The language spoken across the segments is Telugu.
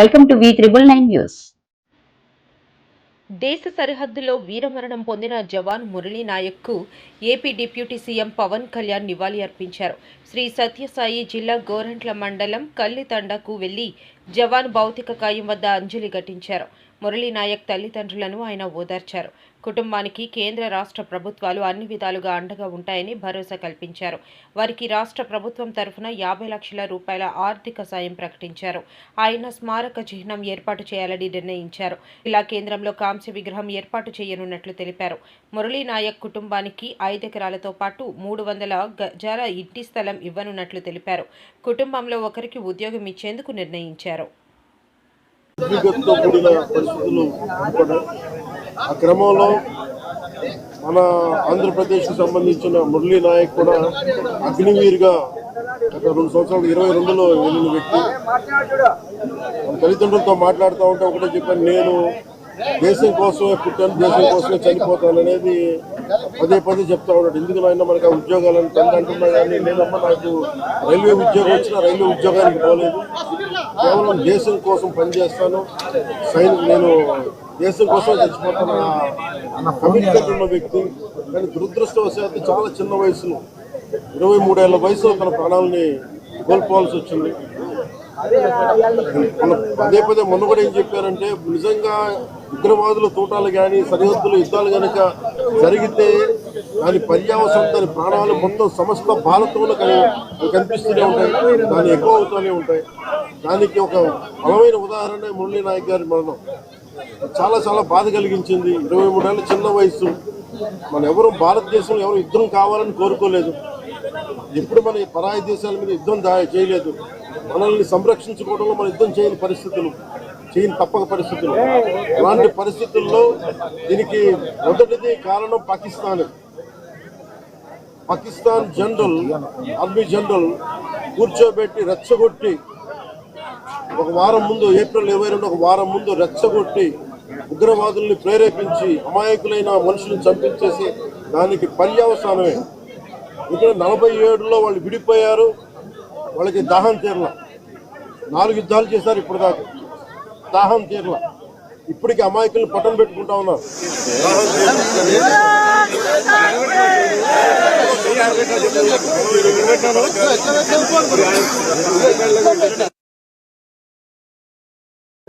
Welcome to V triple nine news దేశ సరిహద్దులో వీరమరణం పొందిన jawan Murali నాయక్కు AP deputy CM Pawan Kalyan నివాళి అర్పించారు. శ్రీ సత్యసాయి జిల్లా గోరంట్ల మండలం కల్లితండకు వెళ్ళి జవాన్ భౌతిక కాయం వద్ద అంజలి ఘటించారు. మురళీ నాయక్ తల్లిదండ్రులను ఆయన ఓదార్చారు. కుటుంబానికి కేంద్ర రాష్ట్ర ప్రభుత్వాలు అన్ని విధాలుగా అండగా ఉంటాయని భరోసా కల్పించారు. వారికి రాష్ట్ర ప్రభుత్వం తరఫున యాభై లక్షల రూపాయల ఆర్థిక సాయం ప్రకటించారు. ఆయన స్మారక చిహ్నం ఏర్పాటు చేయాలని నిర్ణయించారు. ఇలా కేంద్రంలో కాంస్య విగ్రహం ఏర్పాటు చేయనున్నట్లు తెలిపారు. మురళీ నాయక్ కుటుంబానికి ఐదెకరాలతో పాటు మూడు వందల గజాల ఇంటి స్థలం ఇవ్వనున్నట్లు తెలిపారు. కుటుంబంలో ఒకరికి ఉద్యోగం ఇచ్చేందుకు నిర్ణయించారు. ఉద్రిక్తతో కూడిన పరిస్థితులు ఏర్పడ్డాయి ఆ క్రమంలో మన ఆంధ్రప్రదేశ్కి సంబంధించిన మురళీ నాయక్ కూడా అగ్నివీరుగా గత రెండు సంవత్సరాలు ఇరవై రెండులో వెళ్ళిన వ్యక్తి మన తల్లిదండ్రులతో మాట్లాడుతూ ఉంటే ఒకటే చెప్పాను నేను దేశం కోసమే పుట్టాను దేశం కోసమే చనిపోతాను అనేది పదే పదే చెప్తా ఉన్నాడు. ఎందుకు నాయన మనకు ఆ ఉద్యోగాలను తండ్రి అంటున్నా కానీ నేనమ్మ నాకు రైల్వే ఉద్యోగం వచ్చినా రైల్వే ఉద్యోగానికి పోలేదు. కేవలం దేశం కోసం పనిచేస్తాను. సైన్ నేను దేశం కోసం చచ్చిపోతాను అన్న కమిట్మెంట్ ఉన్న వ్యక్తి. కానీ దురదృష్టవశాత్తు చాలా చిన్న వయసులో ఇరవై మూడేళ్ళ వయసులో తన ప్రాణాలని కోల్పోవాల్సి వచ్చింది. మన పదే పదే మొన్న కూడా ఏం చెప్పారంటే నిజంగా ఉగ్రవాదుల తోటాలు కానీ సరిహద్దులు యుద్ధాలు కనుక జరిగితే దాని పర్యావసరం దాని ప్రాణాలు మొత్తం సమస్త బాలతోలు కనిపిస్తూనే ఉంటాయి. దాని ఎక్కువ అవుతూనే ఉంటాయి. దానికి ఒక బలమైన ఉదాహరణ మురళీ నాయక్ గారి మరణం. చాలా చాలా బాధ కలిగించింది. ఇరవై మూడేళ్ళ చిన్న వయసు మన ఎవరు భారతదేశంలో ఎవరు యుద్ధం కావాలని కోరుకోలేదు. ఎప్పుడు మన పరాయి దేశాల మీద యుద్ధం దా- చేయలేదు. మనల్ని సంరక్షించుకోవడంలో మన యుద్ధం చేయని పరిస్థితులు చేయని తప్పక పరిస్థితులు. అలాంటి పరిస్థితుల్లో దీనికి మొదటిది కారణం Pakistan. Pakistan general army general కూర్చోబెట్టి రెచ్చగొట్టి ఒక వారం ముందు ఏప్రిల్ ఇరవై రెండు ఒక వారం ముందు రెచ్చగొట్టి ఉగ్రవాదుల్ని ప్రేరేపించి అమాయకులైన మనుషులను చంపించేసి దానికి పర్యవసానమే. ఇక్కడ నలభై ఏడులో వాళ్ళు విడిపోయారు వాళ్ళకి దాహం తీరల. నాలుగు యుద్ధాలు చేశారు ఇప్పటిదాకా. దాహం తీరల. ఇప్పటికి అమాయకులను పట్టం పెట్టుకుంటా ఉన్నారు. దాహం తీరల.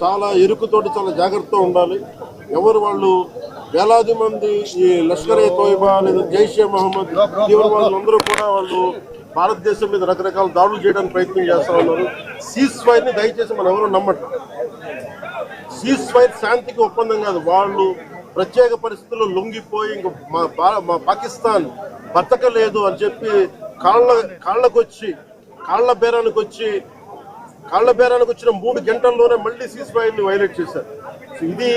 చాలా ఎరుకుతోటి చాలా జాగ్రత్తగా ఉండాలి. ఎవరు వాళ్ళు వేలాది మంది ఈ లష్కర్ ఏ తోయిబా లేదా జైషే మహమ్మద్ తీవ్రవాదులందరూ కూడా వాళ్ళు భారతదేశం మీద రకరకాల దాడులు చేయడానికి ప్రయత్నం చేస్తూ ఉన్నారు. సీజ్ ఫైర్ని దయచేసి మనం ఎవరు నమ్మటం సీజ్ ఫైర్ శాంతికి ఒప్పందం కాదు. వాళ్ళు ప్రత్యేక పరిస్థితుల్లో లొంగిపోయి ఇంక మా మా పాకిస్తాన్ బతకలేదు అని చెప్పి కాళ్ళ కాళ్ళకొచ్చి కాళ్ళ బేరానికి వచ్చి కాళ్ళ బేరానికి వచ్చిన మూడు గంటల్లోనే మళ్ళీ సీజ్ ఫైర్ని వైలేట్ చేశారు. ఇది